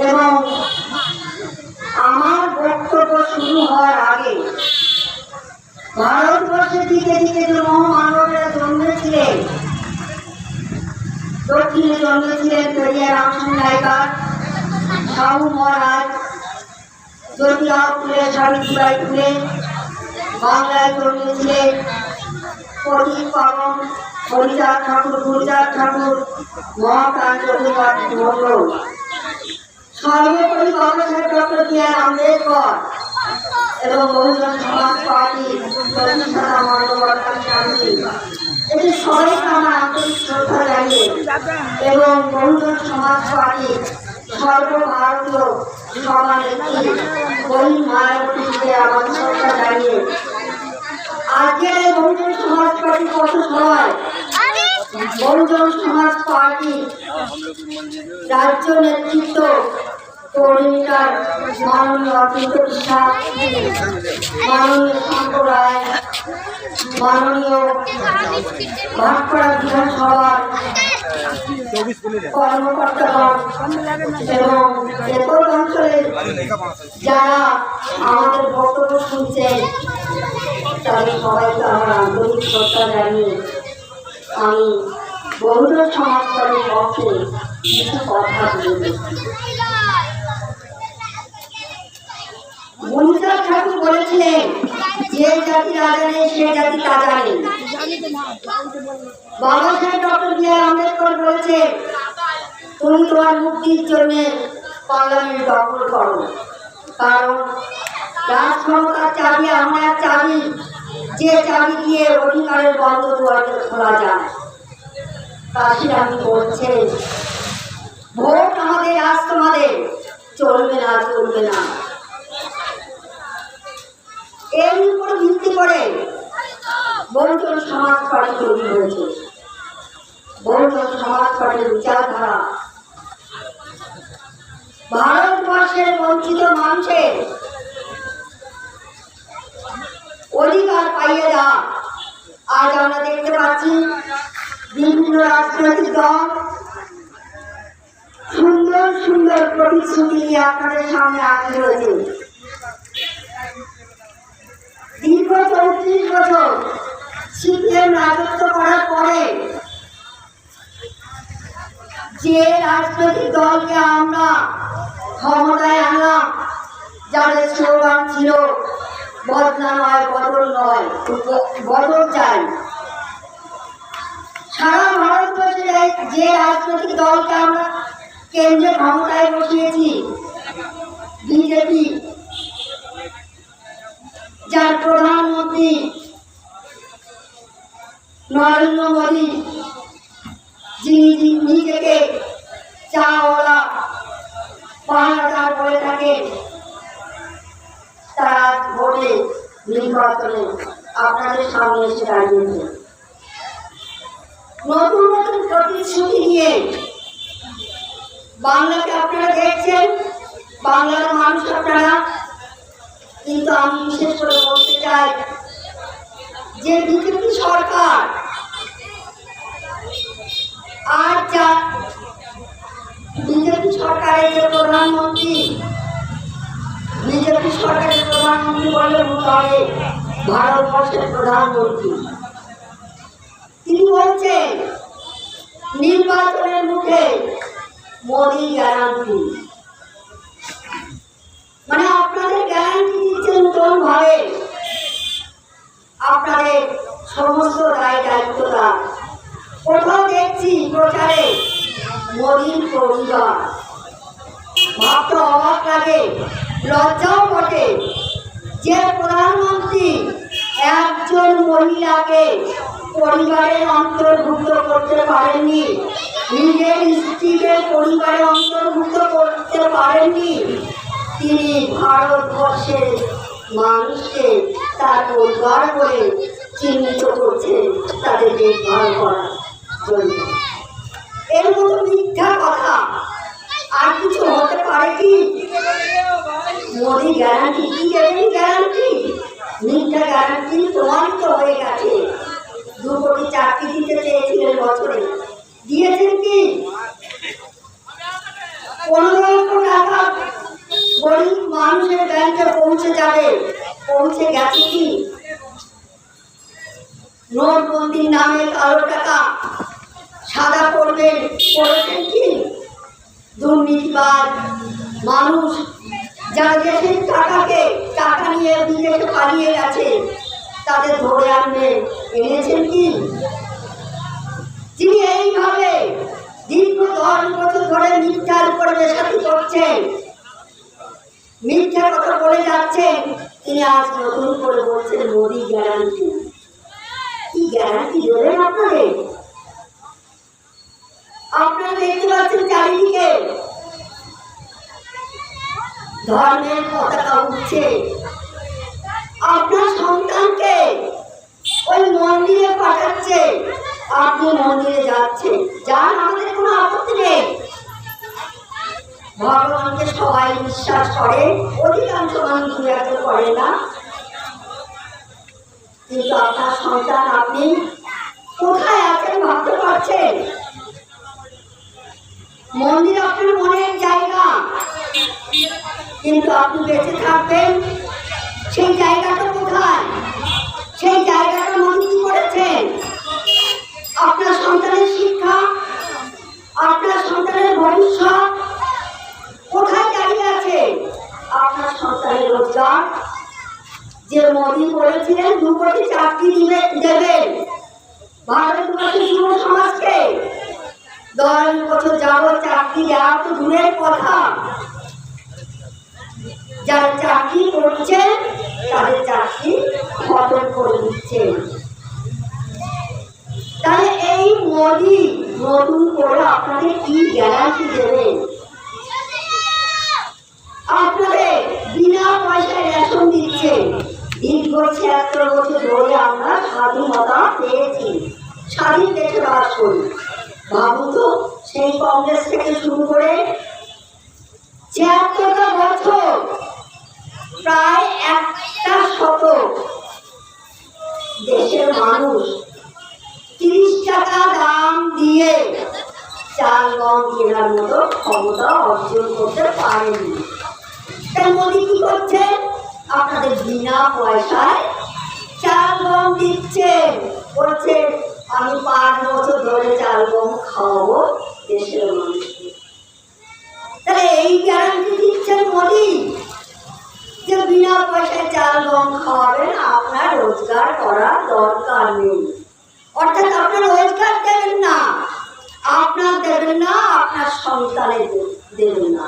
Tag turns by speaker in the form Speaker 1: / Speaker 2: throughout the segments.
Speaker 1: এবং আমার বক্তব্য শুরু হওয়ার আগে ভারতবর্ষের দিকে দিকে যে মহামানবেরা জন্মেছিলেন দক্ষিণে জন্মেছিলেন পেরিয়া রামসন নায়িকার সাহু মহারাজ, জ্যোতিরাও ফুলে, সাবিত্রীবাই ফুলে, বাংলায় জন্মেছিলেন পথিক পাবন হরিচাঁদ ঠাকুর গুরুচাঁদ ঠাকুর মহাপ্রাণ রবীন্দ্রনাথ মন্ডল এবং বহুজন সমাজ পার্টি প্রতিষ্ঠাতা এটি সবাইকে আমার আন্তরিক শ্রদ্ধা এবং বহুজন সমাজ পার্টি সর্বভারতীয় সভানেত্রী বহিন মায়াবতীকে আমার শ্রদ্ধা জানিয়ে আজকের এই বহুজন সমাজ পার্টি কত সভায় বহুজন সমাজ পার্টি রাজ্য নেতৃত্ব কর্মীটার মাননীয় অতীত বিশ্বাস মাননীয় শঙ্কর রায় মাননীয় ভাটপাড়া বিধানসভার কর্মকর্তাগণ এবং একই অঞ্চলের যারা আমাদের বক্তব্য শুনছেন, তাদের সবাইকে আমার আমি বহুজন সমাজকারীর পক্ষে কিছু কথা মনীষার ঠাকুর বলেছিলেন, যে জাতি না জানে সে জাতি তা জানে বাবা সাহেব ডক্টর বি আর আম্বেদকর বলেছে তুমি তোমার মুক্তির জন্য পার্লামেন্ট দখল করো। কারণ রাজ ক্ষমতার চাবি, আমার চাবি, যে চাবি দিয়ে অধিকারের বন্ধ দুয়ারকে খোলা যায় কাশির আমি বলছেন ভোট আমাদের, আজ তোমাদের। চলবে না চলবে না। এর উপর ভিত্তি করে বহুজন সমাজ পার্টি তৈরি হয়েছে। বহুজন সমাজ পার্টির বিচারধারা। ভারতবর্ষের বঞ্চিত মানুষের অধিকার পাইয়ে দেওয়া। আজ আমরা দেখতে পাচ্ছি বিভিন্ন রাজনৈতিক দল সুন্দর সুন্দর প্রতিশ্রুতি নিয়ে আপনাদের সামনে আসতে রয়েছে দীর্ঘ চৌত্রিশ বছর সিপিএম রাজত্ব করার পরে যে রাজনৈতিক দলকে আমরা ক্ষমতায় আনলাম, যাদের স্লোগান ছিল বদলা নয় বদল নয়, বদল চাই। সারা ভারতবর্ষে যে রাজনৈতিক দলকে আমরা কেন্দ্রে ক্ষমতায় বসিয়েছি, বিজেপি যার প্রধানমন্ত্রী নরেন্দ্র মোদী, যিনি নিজেকে চাওয়ালা পাহাড়াদার বলে থাকে, তারা ভোটে নির্বাচনে আপনাদের সামনে এসে দাঁড়িয়েছে। নতুন নতুন প্রতিশ্রুতি নিয়ে বাংলাকে আপনারা দেখছেন, বাংলার মানুষ আপনারা কিন্তু আমি বিশেষ করে বলতে চাই যে বিজেপি সরকার আর যা বিজেপি সরকারের যে প্রধানমন্ত্রী, বিজেপি সরকারের প্রধানমন্ত্রী বলে হবে ভারতবর্ষের প্রধানমন্ত্রী। তিনি বলছেন, নির্বাচনের মুখে মোদী গ্যারান্টি মানে আপনাদের গ্যারান্টি নতুন ভাবে আপনাদের সমস্ত দায় দায়িত্বটা। কোথাও দেখছি প্রচারে মোদীর পরিবার ভাবতে অবাক লাগে লজ্জাও বটে। যে প্রধানমন্ত্রী একজন মহিলাকে পরিবারের অন্তর্ভুক্ত করতে পারেননি, নিজের স্ত্রীকে পরিবারে অন্তর্ভুক্ত করতে পারেননি, তিনি ভারতবর্ষের মানুষকে তার পরিবার বলে চিহ্নিত করছে তাদের দেখভাল করার জন্য। এর মতো মিথ্যা কথা আর কিছু হতে পারে কি? মোদি গ্যারান্টি কি দেবেন গ্যারান্টি? মিথ্যা গ্যারান্টি প্রমাণিত হয়ে গেছে। দু কোটি চাকরি দিতে চেয়েছিলেন বছরে। দিয়েছেন কি? পনেরো লক্ষ টাকা মানুষের ব্যাংকে পৌঁছে যাবে। পৌঁছে গেছে কি? নোটবন্দির নামে কালো টাকা সাদা করবেন করেছেন কি? দুর্নীতিবাদ মানুষ যারা দেশের টাকাকে, টাকা নিয়ে বিদেশে পালিয়ে গেছে, তাদের ধরে আনবে। এনেছেন কি? যিনি এইভাবে দীর্ঘ দশ বছর ধরে মিথ্যার উপরে বেসাতি করছেন মিথ্যা কথা বলে যাচ্ছেন তিনি আজ নতুন করে বলছেন, মোদি গ্যারান্টি কি গ্যারান্টি দেবেন আপনাদের? আপনারা দেখতে পাচ্ছেন চারিদিকে। ধর্মের পতাকা উঠছে। আপনার সন্তানকে ওই মন্দিরে পাঠাচ্ছে। আপনি মন্দিরে যাচ্ছেন। যার আমাদের কোনো আপত্তি নেই। ভগবানকে সবাই বিশ্বাস করে, অধিকাংশ মানুষ একজন করে না। কিন্তু আপনার সন্তান আপনি কোথায় আছেন ভাবতে পারছেন? মন্দির আপনার মনের জায়গা। কিন্তু আপনি বেঁচে থাকবেন, সেই জায়গাটা কোথায়? সেই জায়গাটা মনে কি করেছেন? আপনার সন্তানের শিক্ষা, আপনার সন্তানের ভবিষ্যৎ কোথায় দাঁড়িয়ে আছে আপনার সন্তানের যে মোদী বলেছিলেন, দু কোটি চাকরি দিবে দেবেন। ভারতবর্ষের যুব সমাজকে। দশ বছর যাবত চাকরি দেওয়া দূরের কথা। যারা চাকরি করছে, তাদের চাকরি খতম করে দিচ্ছে। তাহলে এই মোদি, নতুন করে আপনাকে কি গ্যারান্টি দেবেন? আপনাদের বিনা পয়সায় রেশন দিচ্ছে। দীর্ঘ ছিয়াত্তর বছর ধরে আমরা স্বাধীনতা পেয়েছি, স্বাধীন দেশে বাস করি। ভাবুন তো সেই কংগ্রেস থেকে শুরু করে ছিয়াত্তরটা বছর, প্রায় একটা শতক দেশের মানুষ তিরিশ টাকা দাম দিয়ে চাল গম কেনার মতো ক্ষমতা অর্জন করতে পারেনি। তাই কি করছে? আপনাদের বিনা পয়সায় চাল গম দিচ্ছে। বলছে, আমি পাঁচ বছর ধরে চাল গম খাওয়াবো দেশের মানুষকে। তাহলে এই গ্যারান্টি দিচ্ছেন মোদী যে বিনা পয়সায় চাল গম খাওয়াবেন, আপনার রোজগার করার দরকার নেই। অর্থাৎ আপনার রোজগার দেবেন না, আপনার দেবেন না, আপনার সন্তানের দেবেন না।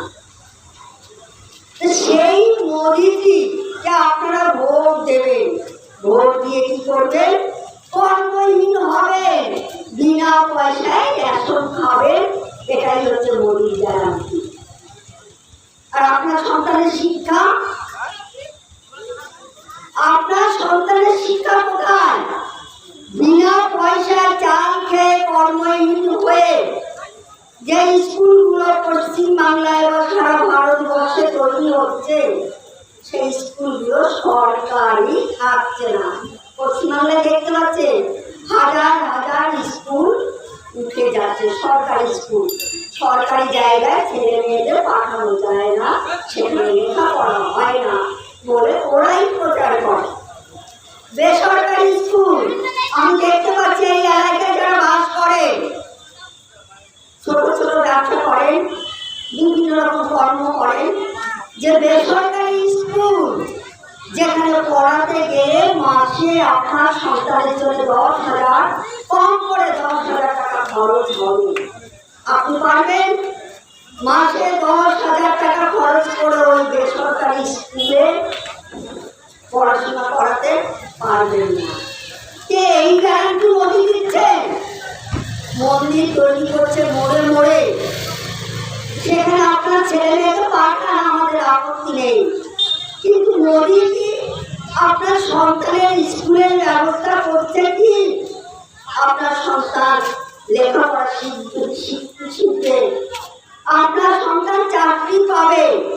Speaker 1: সেই মোদিজি যে আপনারা ভোট দেবেন। ভোট দিয়ে কি করবেন? কর্মহীন হবেন। বিনা পয়সায় রেশন খাবেন। এটাই হচ্ছে মোদির গ্যারান্টি। আর আপনার সন্তানের শিক্ষা? আপনার সন্তানের শিক্ষা কোথায়? বিনা পয়সায় চাল খেয়ে কর্মহীন হয়ে যে স্কুলগুলো সেই স্কুলগুলো সরকারি থাকছে না। পশ্চিমবাংলায় দেখতে পাচ্ছেন, হাজার হাজার স্কুল উঠে যাচ্ছে, সরকারি স্কুল। সরকারি জায়গায় ছেলে মেয়েদের পাঠানো যায় না, সেখানে লেখাপড়া হয় না বলে ওরাই প্রচার করে বেসরকারি স্কুল আমি দেখতে পাচ্ছি এই এলাকায় যারা বাস করে ছোট ছোট ব্যবসা করেন বিভিন্ন রকম কর্ম করেন যে বেসরকারি স্কুল যেখানে পড়াতে গেলে মাসে আপনার সন্তানের জন্য দশ হাজার, কম করে দশ হাজার টাকা খরচ হবে। আপনি পারবেন? মাসে দশ হাজার টাকা খরচ করে ওই বেসরকারি স্কুলে পড়াশোনা করাতে পারবেন না। কে এই গ্যারান্টি মোদি দিচ্ছে মন্দির তৈরি করছে মোড়ে মোড়ে। সেখানে আপনার ছেলে মেয়েকে পাঠান, আমাদের আপত্তি নেই। কিন্তু মোদি কি আপনার সন্তানের স্কুলের ব্যবস্থা করছে কি? আপনার সন্তান আপনার সন্তান চাকরি পাবে।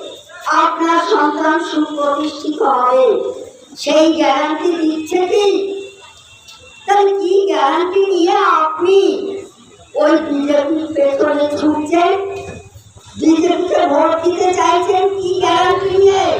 Speaker 1: আপনার সন্তান সুপ্রতিষ্ঠিত হবে। সেই গ্যারান্টি দিচ্ছে কি? তাহলে কি গ্যারান্টি নিয়ে আপনি ওই বিজেপির পেছনে ছুটছেন? বিজেপিকে ভোট